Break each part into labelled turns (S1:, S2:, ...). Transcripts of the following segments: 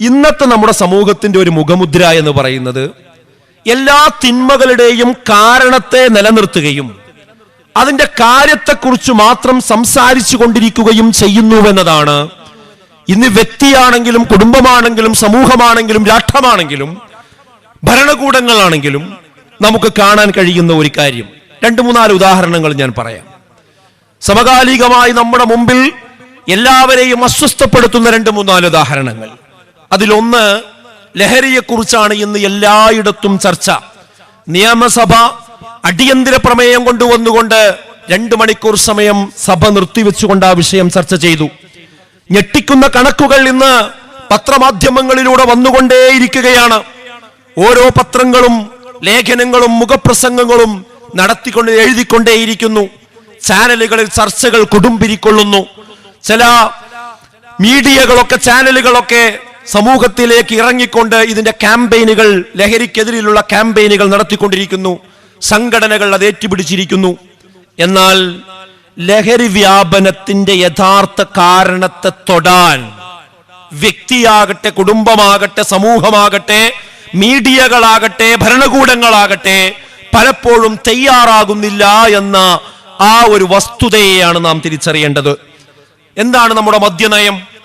S1: ഇന്നത്തെ നമ്മുടെ സമൂഹത്തിന്റെ ഒരു മുഖമുദ്ര എന്ന് പറയുന്നത് എല്ലാ തിന്മകളുടെയും കാരണത്തെ നിലനിർത്തുകയും അതിന്റെ കാര്യത്തെക്കുറിച്ച് മാത്രം സംസാരിച്ചു കൊണ്ടിരിക്കുകയും ചെയ്യുന്നുവെന്നതാണ് ഇന്ന് വ്യക്തിയാണെങ്കിലും കുടുംബമാണെങ്കിലും സമൂഹമാണെങ്കിലും രാഷ്ട്രമാണെങ്കിലും ഭരണകൂടങ്ങളാണെങ്കിലും നമുക്ക് കാണാൻ കഴിയുന്ന ഒരു കാര്യം. രണ്ട് മൂന്നാൽ ഉദാഹരണങ്ങൾ ഞാൻ പറയാം. സമകാലികമായി നമ്മുടെ മുമ്പിൽ എല്ലാവരെയും അസ്വസ്ഥപ്പെടുത്തുന്ന രണ്ട് മൂന്നാൽ ഉദാഹരണങ്ങൾ. അതിലൊന്ന് ലഹരിയെക്കുറിച്ചാണ് ഇന്ന് എല്ലായിടത്തും ചർച്ച. നിയമസഭ അടിയന്തര പ്രമേയം കൊണ്ടുവന്നുകൊണ്ട് രണ്ട് മണിക്കൂർ സമയം സഭ നിർത്തിവെച്ചുകൊണ്ട് ആ വിഷയം ചർച്ച ചെയ്തു. ഞെട്ടിക്കുന്ന കണക്കുകൾ ഇന്ന് പത്രമാധ്യമങ്ങളിലൂടെ വന്നുകൊണ്ടേയിരിക്കുകയാണ്. ഓരോ പത്രങ്ങളും ലേഖനങ്ങളും മുഖപ്രസംഗങ്ങളും നടത്തിക്കൊണ്ട് എഴുതിക്കൊണ്ടേയിരിക്കുന്നു. ചാനലുകളിൽ ചർച്ചകൾ കൊടുമ്പിരിക്കൊള്ളുന്നു. ചില മീഡിയകളൊക്കെ ചാനലുകളൊക്കെ സമൂഹത്തിലേക്ക് ഇറങ്ങിക്കൊണ്ട് ഇതിന്റെ ക്യാമ്പയിനുകൾ ലഹരിക്കെതിരെയുള്ള ക്യാമ്പയിനുകൾ നടത്തിക്കൊണ്ടിരിക്കുന്നു. സംഘടനകൾ അത് ഏറ്റുപിടിച്ചിരിക്കുന്നു. എന്നാൽ ലഹരി വ്യാപനത്തിന്റെ യഥാർത്ഥ കാരണത്തെ തൊടാൻ വ്യക്തിയാകട്ടെ കുടുംബമാകട്ടെ സമൂഹമാകട്ടെ മീഡിയകളാകട്ടെ ഭരണകൂടങ്ങളാകട്ടെ പലപ്പോഴും തയ്യാറാകുന്നില്ല എന്ന ആ ഒരു വസ്തുതയെയാണ് നാം തിരിച്ചറിയേണ്ടത്. എന്താണ് നമ്മുടെ മദ്യനയം?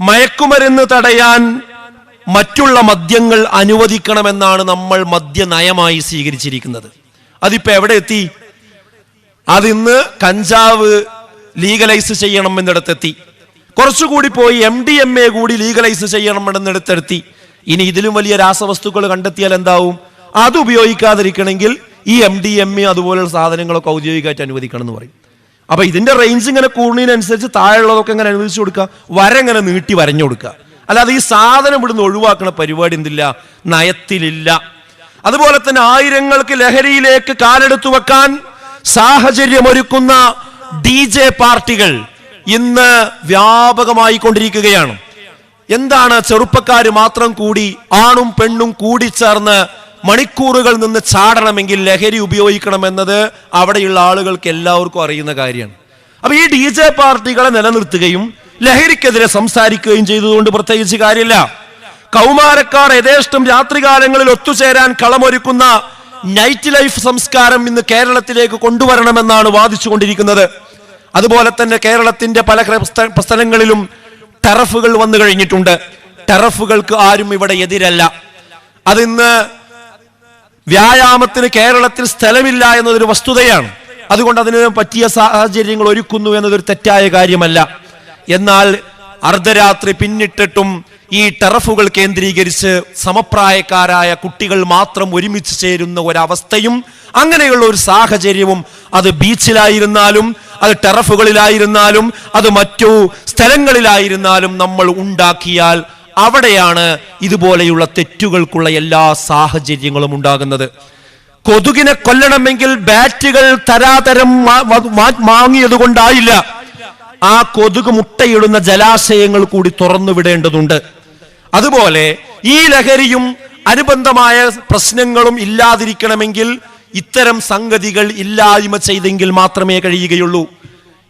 S1: മയക്കുമരുന്ന് തടയാൻ മറ്റുള്ള മദ്യങ്ങൾ അനുവദിക്കണമെന്നാണ് നമ്മൾ മദ്യനയമായി സ്വീകരിച്ചിരിക്കുന്നത്. അതിപ്പോ എവിടെ എത്തി? അതിന്ന് കഞ്ചാവ് ലീഗലൈസ് ചെയ്യണം എന്നിടത്തെത്തി. കുറച്ചുകൂടി പോയി എം ഡി എം എ കൂടി ലീഗലൈസ് ചെയ്യണം എന്നിടത്തെത്തി. ഇനി ഇതിലും വലിയ രാസവസ്തുക്കൾ കണ്ടെത്തിയാൽ എന്താവും? അത് ഉപയോഗിക്കാതിരിക്കണമെങ്കിൽ ഈ എം ഡി എം എ അതുപോലുള്ള സാധനങ്ങളൊക്കെ ഔദ്യോഗികമായിട്ട് അനുവദിക്കണം എന്ന് പറയും. അപ്പൊ ഇതിന്റെ റേഞ്ച് ഇങ്ങനെ കൂടുന്നതിനനുസരിച്ച് താഴെയുള്ളതൊക്കെ ഇങ്ങനെ അനുവദിച്ചു കൊടുക്കുക വരങ്ങനെ നീട്ടി വരഞ്ഞു കൊടുക്കുക. അല്ലാതെ ഈ സാധനം ഇവിടുന്ന് ഒഴിവാക്കുന്ന പരിപാടി എന്തില്ല? നയത്തിലില്ല. അതുപോലെ തന്നെ ആയിരങ്ങൾക്ക് ലഹരിയിലേക്ക് കാലെടുത്തു വെക്കാൻ സാഹചര്യമൊരുക്കുന്ന ഡി ജെ പാർട്ടികൾ ഇന്ന് വ്യാപകമായി കൊണ്ടിരിക്കുകയാണ്. എന്താണ് ചെറുപ്പക്കാർ മാത്രം കൂടി ആണും പെണ്ണും കൂടി ചേർന്ന് മണിക്കൂറുകൾ നിന്ന് ചാടണമെങ്കിൽ ലഹരി ഉപയോഗിക്കണം ഉപയോഗിക്കണമെന്നത് അവിടെയുള്ള ആളുകൾക്ക് എല്ലാവർക്കും അറിയുന്ന കാര്യമാണ്. അപ്പൊ ഈ ഡി ജെ പാർട്ടികളെ നിലനിർത്തുകയും ലഹരിക്കെതിരെ സംസാരിക്കുകയും ചെയ്തതുകൊണ്ട് പ്രത്യേകിച്ച് കാര്യമില്ല. കൗമാരക്കാർ യഥേഷ്ടം രാത്രികാലങ്ങളിൽ ഒത്തുചേരാൻ കളമൊരുക്കുന്ന നൈറ്റ് ലൈഫ് സംസ്കാരം ഇന്ന് കേരളത്തിലേക്ക് കൊണ്ടുവരണമെന്നാണ് വാദിച്ചുകൊണ്ടിരിക്കുന്നത്. അതുപോലെ തന്നെ കേരളത്തിന്റെ പല സ്ഥലങ്ങളിലും ടെറഫുകൾ വന്നു കഴിഞ്ഞിട്ടുണ്ട്. ടെറഫുകൾക്ക് ആരും ഇവിടെ എതിരല്ല. അതിന്ന് വ്യായാമത്തിന് കേരളത്തിൽ സ്ഥലമില്ല എന്നതൊരു വസ്തുതയാണ്. അതുകൊണ്ട് അതിന് പറ്റിയ സാഹചര്യങ്ങൾ ഒരുക്കുന്നു എന്നതൊരു തെറ്റായ കാര്യമല്ല. എന്നാൽ അർദ്ധരാത്രി പിന്നിട്ടിട്ടും ഈ ടെറഫുകൾ കേന്ദ്രീകരിച്ച് സമപ്രായക്കാരായ കുട്ടികൾ മാത്രം ഒരുമിച്ച് ചേരുന്ന ഒരവസ്ഥയും അങ്ങനെയുള്ള ഒരു സാഹചര്യവും അത് ബീച്ചിലായിരുന്നാലും അത് ടെറഫുകളിലായിരുന്നാലും അത് മറ്റു സ്ഥലങ്ങളിലായിരുന്നാലും നമ്മൾ ഉണ്ടാക്കിയാൽ അവിടെയാണ് ഇതുപോലെയുള്ള തെറ്റുകൾക്കുള്ള എല്ലാ സാഹചര്യങ്ങളും ഉണ്ടാകുന്നത്. കൊതുകിനെ കൊല്ലണമെങ്കിൽ ബാറ്റുകൾ തരാതരം വാങ്ങിയത് കൊണ്ടായില്ല ആ കൊതുക് മുട്ടയിടുന്ന ജലാശയങ്ങൾ കൂടി തുറന്നു വിടേണ്ടതുണ്ട്. അതുപോലെ ഈ ലഹരിയും അനുബന്ധമായ പ്രശ്നങ്ങളും ഇല്ലാതിരിക്കണമെങ്കിൽ ഇത്തരം സംഗതികൾ ഇല്ലായ്മ ചെയ്തെങ്കിൽ മാത്രമേ കഴിയുകയുള്ളൂ.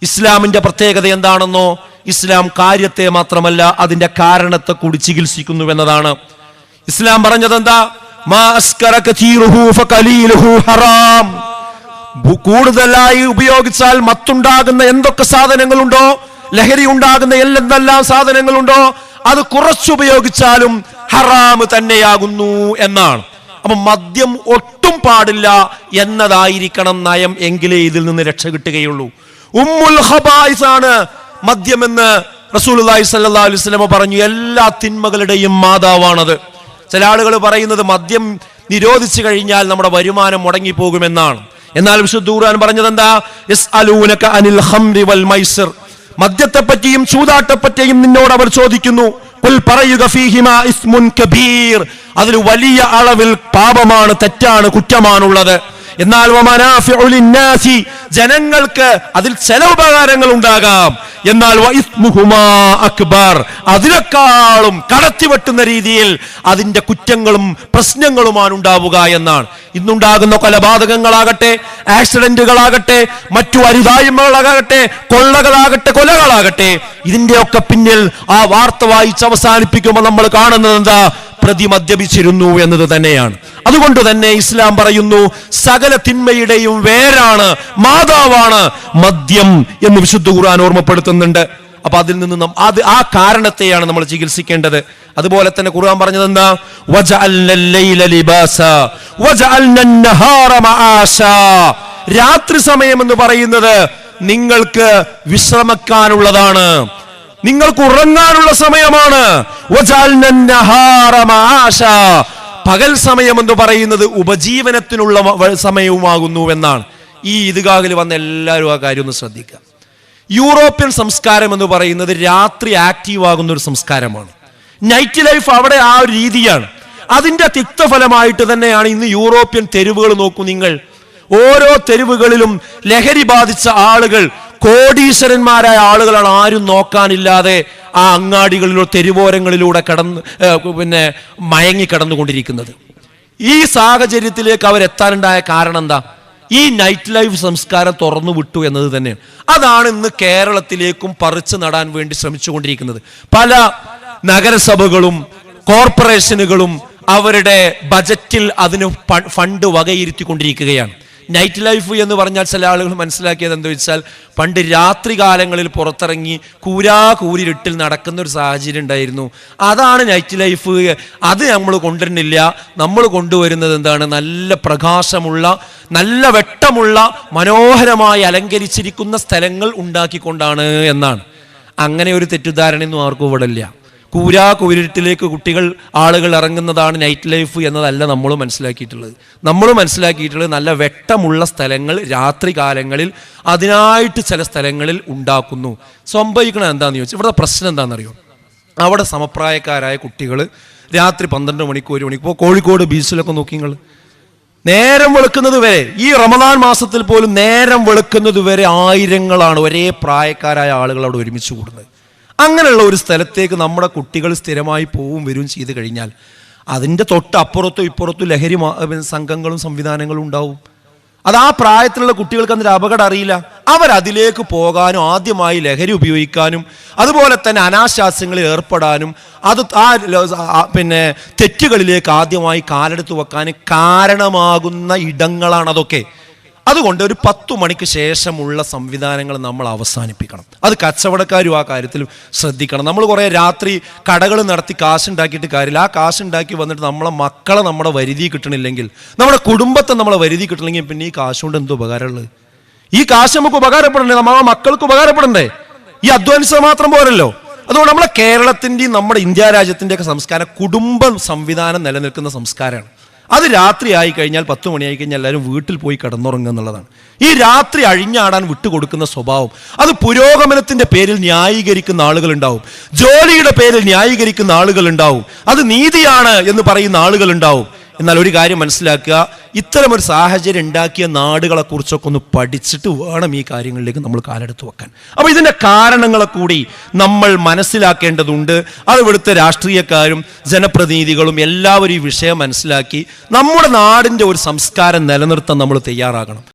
S1: ഇസ്ലാമിന്റെ പ്രത്യേകത എന്താണെന്നോ ഇസ്ലാം കാര്യത്തെ മാത്രമല്ല അതിന്റെ കാരണത്തെ കൂടി ചികിത്സിക്കുന്നു എന്നതാണ്. ഇസ്ലാം പറഞ്ഞത് എന്താ? കൂടുതലായി ഉപയോഗിച്ചാൽ മത്തുണ്ടാകുന്ന എന്തൊക്കെ സാധനങ്ങളുണ്ടോ? ലഹരി ഉണ്ടാകുന്ന എന്തെല്ലാം സാധനങ്ങളുണ്ടോ? അത് കുറച്ചുപയോഗിച്ചാലും ഹറാം തന്നെയാകുന്നു എന്നാണ്. അപ്പൊ മദ്യം ഒട്ടും പാടില്ല എന്നതായിരിക്കണം നയം എങ്കിലേ ഇതിൽ നിന്ന് രക്ഷ കിട്ടുകയുള്ളൂ. ഉമ്മുൽ ഹബായിസ് ആണ് മദ്യമെന്ന് റസൂലുള്ളാഹി സ്വല്ലല്ലാഹു അലൈഹി വസല്ലമ പറഞ്ഞു. എല്ലാ തിന്മകളുടെയും മാതാവാണത്. ചില ആളുകൾ പറയുന്നത് മദ്യം നിരോധിച്ചു കഴിഞ്ഞാൽ നമ്മുടെ വരുമാനം മുടങ്ങിപ്പോകുമെന്നാണ്. എന്നാൽ വിശുദ്ധ ഖുർആൻ പറഞ്ഞത് എന്താ യസ്അലൂനക അനിൽ ഖംറി വൽ പറ്റിയും മദ്യത്തെപ്പറ്റിയും ചൂതാട്ടപ്പറ്റിയും നിന്നോട് അവർ ചോദിക്കുന്നു. "ഖുൽ പറയുക ഇസ്മുൻ കബീർ. അതിൽ വലിയ അളവിൽ പാപമാണ് തെറ്റാണ് കുറ്റമാണുള്ളത്. എന്നാൽ ജനങ്ങൾക്ക് അതിൽ ചില ഉപകാരങ്ങൾ ഉണ്ടാകാം എന്നാൽ അക്ബർ അതിനേക്കാളും കടത്തിവെട്ടുന്ന രീതിയിൽ അതിന്റെ കുറ്റങ്ങളും പ്രശ്നങ്ങളുമാണ് ഉണ്ടാവുക എന്നാണ്. ഇന്നുണ്ടാകുന്ന കൊലപാതകങ്ങളാകട്ടെ ആക്സിഡന്റുകളാകട്ടെ മറ്റു അരുതായ്മകളാകട്ടെ കൊള്ളകളാകട്ടെ കൊലകളാകട്ടെ ഇതിന്റെയൊക്കെ പിന്നിൽ ആ വാർത്ത വായിച്ച് അവസാനിപ്പിക്കുമ്പോൾ നമ്മൾ കാണുന്നത് എന്താ? പ്രതി മദ്യപിച്ചിരുന്നു എന്നത് തന്നെയാണ്. അതുകൊണ്ട് തന്നെ ഇസ്ലാം പറയുന്നു സകല തിന്മയുടെയും വേരാണ് മാതാവാണ് മദ്യം എന്ന് വിശുദ്ധ ഖുർആൻ ഓർമ്മപ്പെടുത്തുന്നുണ്ട്. അപ്പൊ അതിൽ നിന്ന് അത് ആ കാരണത്തെയാണ് നമ്മൾ ചികിത്സിക്കേണ്ടത്. അതുപോലെ തന്നെ ഖുർആൻ പറഞ്ഞത് എന്താ? രാത്രി സമയം എന്ന് പറയുന്നത് നിങ്ങൾക്ക് വിശ്രമിക്കാനുള്ളതാണ്. നിങ്ങൾക്ക് ഉറങ്ങാനുള്ള സമയമാണ്. പകൽ സമയം എന്ന് പറയുന്നത് ഉപജീവനത്തിനുള്ള സമയവുമാകുന്നു എന്നാണ് ഈ ഇതുകാകിൽ വന്ന എല്ലാവരും ആ കാര്യം ഒന്ന് ശ്രദ്ധിക്കുക യൂറോപ്യൻ സംസ്കാരം എന്ന് പറയുന്നത് രാത്രി ആക്റ്റീവ് ആകുന്ന ഒരു സംസ്കാരമാണ്. നൈറ്റ് ലൈഫ് അവിടെ ആ ഒരു രീതിയാണ്. അതിന്റെ തിക്തഫലമായിട്ട് തന്നെയാണ് ഇന്ന് യൂറോപ്യൻ തെരുവുകൾ നോക്കൂ നിങ്ങൾ. ഓരോ തെരുവുകളിലും ലഹരി ബാധിച്ച ആളുകൾ കോടീശ്വരന്മാരായ ആളുകളാണ് ആരും നോക്കാനില്ലാതെ ആ അങ്ങാടികളിലോ തെരുവോരങ്ങളിലൂടെ കടന്ന് പിന്നെ മയങ്ങി കടന്നുകൊണ്ടിരിക്കുന്നത്. ഈ സാഹചര്യത്തിലേക്ക് അവരെത്താനുണ്ടായ കാരണം എന്താ ഈ നൈറ്റ് ലൈഫ് സംസ്കാരം തുറന്നു വിട്ടു എന്നത് തന്നെയാണ്. അതാണ് ഇന്ന് കേരളത്തിലേക്കും പറിച്ചു നടാൻ വേണ്ടി ശ്രമിച്ചുകൊണ്ടിരിക്കുന്നത്. പല നഗരസഭകളും കോർപ്പറേഷനുകളും അവരുടെ ബജറ്റിൽ അതിന് ഫണ്ട് വകയിരുത്തിക്കൊണ്ടിരിക്കുകയാണ്. നൈറ്റ് ലൈഫ് എന്ന് പറഞ്ഞാൽ ചില ആളുകൾ മനസ്സിലാക്കിയത് എന്താ വെച്ചാൽ പണ്ട് രാത്രി കാലങ്ങളിൽ പുറത്തിറങ്ങി കൂരാ കൂരിരുട്ടിൽ നടക്കുന്ന ഒരു സാഹചര്യം ഉണ്ടായിരുന്നു. അതാണ് നൈറ്റ് ലൈഫ് അത് നമ്മൾ കൊണ്ടുവരുന്നില്ല. നമ്മൾ കൊണ്ടുവരുന്നത് എന്താണ്? നല്ല പ്രകാശമുള്ള നല്ല വെട്ടമുള്ള മനോഹരമായി അലങ്കരിച്ചിരിക്കുന്ന സ്ഥലങ്ങൾ ഉണ്ടാക്കിക്കൊണ്ടാണ് എന്നാണ്. അങ്ങനെ ഒരു തെറ്റിദ്ധാരണയൊന്നും ആർക്കും ഇവിടെ ഇല്ല. കൂരാ കൂരിട്ടിലേക്ക് കുട്ടികൾ ആളുകൾ ഇറങ്ങുന്നതാണ് നൈറ്റ് ലൈഫ് എന്നതല്ല നമ്മൾ മനസ്സിലാക്കിയിട്ടുള്ളത്. നമ്മൾ മനസ്സിലാക്കിയിട്ടുള്ളത് നല്ല വെട്ടമുള്ള സ്ഥലങ്ങൾ രാത്രി കാലങ്ങളിൽ അതിനായിട്ട് ചില സ്ഥലങ്ങളിൽ ഉണ്ടാക്കുന്നു. സംഭവിക്കണം എന്താണെന്ന് ചോദിച്ചാൽ ഇവിടെ പ്രശ്നം എന്താണെന്നറിയോ? അവിടെ സമപ്രായക്കാരായ കുട്ടികൾ രാത്രി പന്ത്രണ്ട് മണിക്ക് ഒരു മണിക്ക് ഇപ്പോൾ കോഴിക്കോട് ബീച്ചിലൊക്കെ നോക്കി നിങ്ങൾ നേരം വെളുക്കുന്നത് വരെ ഈ റമദാൻ മാസത്തിൽ പോലും നേരം വെളുക്കുന്നത് വരെ ആയിരങ്ങളാണ് ഒരേ പ്രായക്കാരായ ആളുകൾ അവിടെ ഒരുമിച്ച് കൂടുന്നത്. അങ്ങനെയുള്ള ഒരു സ്ഥലത്തേക്ക് നമ്മുടെ കുട്ടികൾ സ്ഥിരമായി പോവും വരും ചെയ്ത് കഴിഞ്ഞാൽ അതിന്റെ തൊട്ട് അപ്പുറത്തും ഇപ്പുറത്തും ലഹരി സംഘങ്ങളും സംവിധാനങ്ങളും ഉണ്ടാവും. അത് ആ പ്രായത്തിലുള്ള കുട്ടികൾക്ക് അതിന്റെ അപകടം അറിയില്ല. അവരതിലേക്ക് പോകാനും ആദ്യമായി ലഹരി ഉപയോഗിക്കാനും അതുപോലെ തന്നെ അനാശാസ്യങ്ങളിൽ ഏർപ്പെടാനും അത് ആ പിന്നെ തെറ്റുകളിലേക്ക് ആദ്യമായി കാലെടുത്ത് വെക്കാനും കാരണമാകുന്ന ഇടങ്ങളാണ് അതൊക്കെ. അതുകൊണ്ട് ഒരു പത്തു മണിക്ക് ശേഷമുള്ള സംവിധാനങ്ങൾ നമ്മൾ അവസാനിപ്പിക്കണം. അത് കച്ചവടക്കാരും ആ കാര്യത്തിൽ ശ്രദ്ധിക്കണം. നമ്മൾ കുറേ രാത്രി കടകൾ നടത്തി കാശുണ്ടാക്കിയിട്ട് കാര്യമില്ല. ആ കാശുണ്ടാക്കി വന്നിട്ട് നമ്മളെ മക്കളെ നമ്മുടെ വരുതി കിട്ടണില്ലെങ്കിൽ നമ്മുടെ കുടുംബത്തെ നമ്മളെ വരുതി കിട്ടണമെങ്കിൽ പിന്നെ ഈ കാശുകൊണ്ട് എന്തോ ഉപകാരമുള്ളത്? ഈ കാശ് നമുക്ക് ഉപകാരപ്പെടണ്ടേ? നമ്മളെ മക്കൾക്ക് ഉപകാരപ്പെടണ്ടേ? ഈ അധ്വാനിച്ചത് മാത്രം പോരല്ലോ. അതുകൊണ്ട് നമ്മളെ കേരളത്തിന്റെയും നമ്മുടെ ഇന്ത്യ രാജ്യത്തിന്റെയൊക്കെ സംസ്കാരം കുടുംബ സംവിധാനം നിലനിൽക്കുന്ന സംസ്കാരമാണ്. അത് രാത്രി ആയി കഴിഞ്ഞാൽ പത്ത് മണിയായി കഴിഞ്ഞാൽ എല്ലാവരും വീട്ടിൽ പോയി കിടന്നുറങ്ങുക എന്നുള്ളതാണ്. ഈ രാത്രി അഴിഞ്ഞാടാൻ വിട്ടുകൊടുക്കുന്ന സ്വഭാവം അത് പുരോഗമനത്തിന്റെ പേരിൽ ന്യായീകരിക്കുന്ന ആളുകൾ ഉണ്ടാവും ജോലിയുടെ പേരിൽ ന്യായീകരിക്കുന്ന ആളുകൾ ഉണ്ടാവും അത് നീതിയാണ് എന്ന് പറയുന്ന ആളുകൾ ഉണ്ടാവും എന്നാൽ ഒരു കാര്യം മനസ്സിലാക്കുക ഇത്തരമൊരു സാഹചര്യം ഉണ്ടാക്കിയ നാടുകളെ കുറിച്ചൊക്കെ ഒന്ന് പഠിച്ചിട്ട് വേണം ഈ കാര്യങ്ങളിലേക്ക് നമ്മൾ കാലെടുത്ത് വെക്കാൻ. അപ്പോൾ ഇതിന്റെ കാരണങ്ങളെ കൂടി നമ്മൾ മനസ്സിലാക്കേണ്ടതുണ്ട്. അത് ഇവിടുത്തെ രാഷ്ട്രീയക്കാരും ജനപ്രതിനിധികളും എല്ലാവരും ഈ വിഷയം മനസ്സിലാക്കി നമ്മുടെ നാടിന്റെ ഒരു സംസ്കാരം നിലനിർത്താൻ നമ്മൾ തയ്യാറാകണം.